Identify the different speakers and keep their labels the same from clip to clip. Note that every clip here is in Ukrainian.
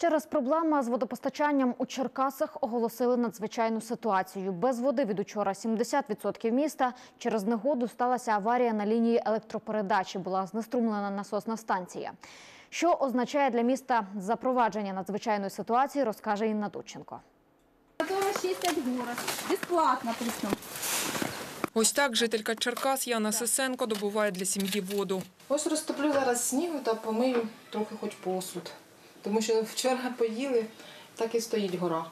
Speaker 1: Через проблеми з водопостачанням у Черкасах оголосили надзвичайну ситуацію. Без води від учора 70% міста. Через негоду сталася аварія на лінії електропередачі. Була знеструмлена насосна станція. Що означає для міста запровадження надзвичайної ситуації, розкаже Інна Дудченко.
Speaker 2: Готова чистить город. Бесплатно причем.
Speaker 3: Ось так жителька Черкас Яна Сисенко добуває для сім'ї воду.
Speaker 4: Ось розтоплю зараз снігу та помию трохи хоч посуд. Тому що вчора поїли, так і стоїть гора.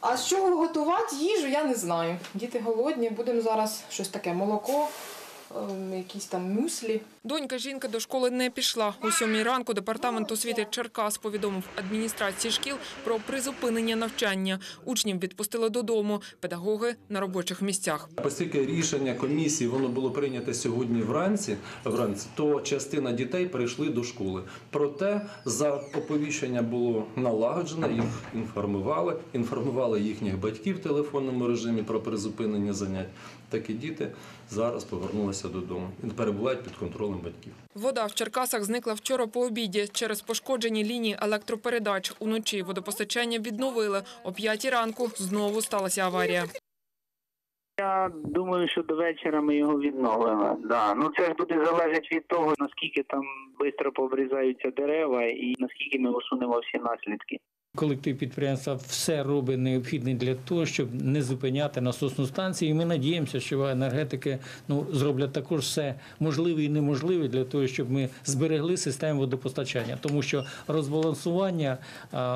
Speaker 4: А з чого готувати їжу, я не знаю. Діти голодні, будемо зараз щось таке молоко, якісь там мюслі.
Speaker 3: Донька жінки до школи не пішла. У сьомій ранку департамент освіти Черкас повідомив адміністрації шкіл про призупинення навчання. Учнів відпустили додому, педагоги на робочих місцях.
Speaker 5: Оскільки рішення комісії воно було прийнято сьогодні вранці, вранці, то частина дітей перейшли до школи. Проте за оповіщення було налагоджено, їх інформували, інформували їхніх батьків в телефонному режимі про призупинення занять. Такі діти зараз повернулися додому і перебувають під контролем батьків.
Speaker 3: Вода в Черкасах зникла вчора по обіді. Через пошкоджені лінії електропередач уночі водопостачання відновили. О п'ятій ранку знову сталася аварія.
Speaker 6: Я думаю, що до вечора ми його відновимо. Да. Ну це ж буде залежати від того, наскільки там швидко пообрізаються дерева і наскільки ми усунемо всі наслідки.
Speaker 7: Колектив підприємства все робить необхідне для того, щоб не зупиняти насосну станцію. І ми надіємося, що енергетики ну зроблять також все можливе і неможливе для того, щоб ми зберегли систему водопостачання, тому що розбалансування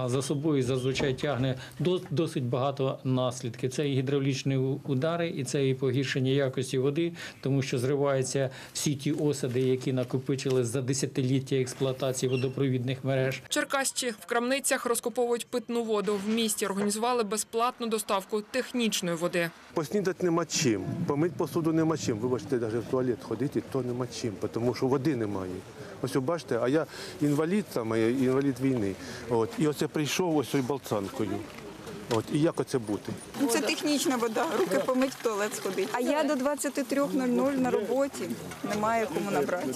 Speaker 7: за собою зазвичай тягне до- досить багато наслідків. Це і гідравлічні удари, і це і погіршення якості води, тому що зриваються всі ті осади, які накопичили за десятиліття експлуатації водопровідних мереж.
Speaker 3: Черкасці в крамницях розкуповують питну воду. В місті організували безплатну доставку технічної води.
Speaker 8: Поснідати нема чим, помити посуду нема чим. Вибачте, навіть в туалет ходити, то нема чим, тому що води немає. Ось бачите, а я інвалід саме, інвалід війни. От, і я прийшов ось болцанкою. От, і як оце бути?
Speaker 9: Ну, Це технічна вода, руки помить в туалет сходити. А я до 23.00 на роботі, немає кому набрати.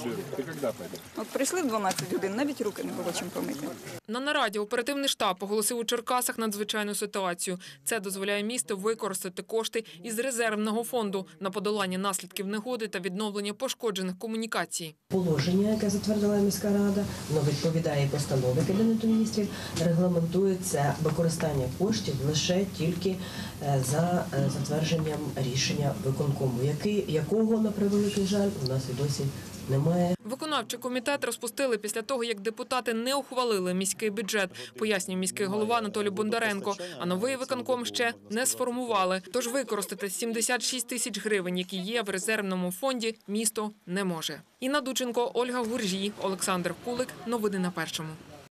Speaker 9: От прийшли в 12 годин, навіть руки не було чим помити.
Speaker 3: На нараді оперативний штаб оголосив у Черкасах надзвичайну ситуацію. Це дозволяє місту використати кошти із резервного фонду на подолання наслідків негоди та відновлення пошкоджених комунікацій.
Speaker 10: Положення, яке затвердила міська рада, воно відповідає постанові Кабінету міністрів, регламентується використання коштів лише тільки е, за е, затвердженням рішення виконкому, який, якого, на превеликий жаль, у нас і досі немає.
Speaker 3: Виконавчий комітет розпустили після того, як депутати не ухвалили міський бюджет, пояснює міський голова Анатолій Бондаренко. А новий виконком ще не сформували. Тож використати 76 тисяч гривень, які є в резервному фонді, місто не може. Інна Дученко, Ольга Гуржій, Олександр Кулик. Новини на першому.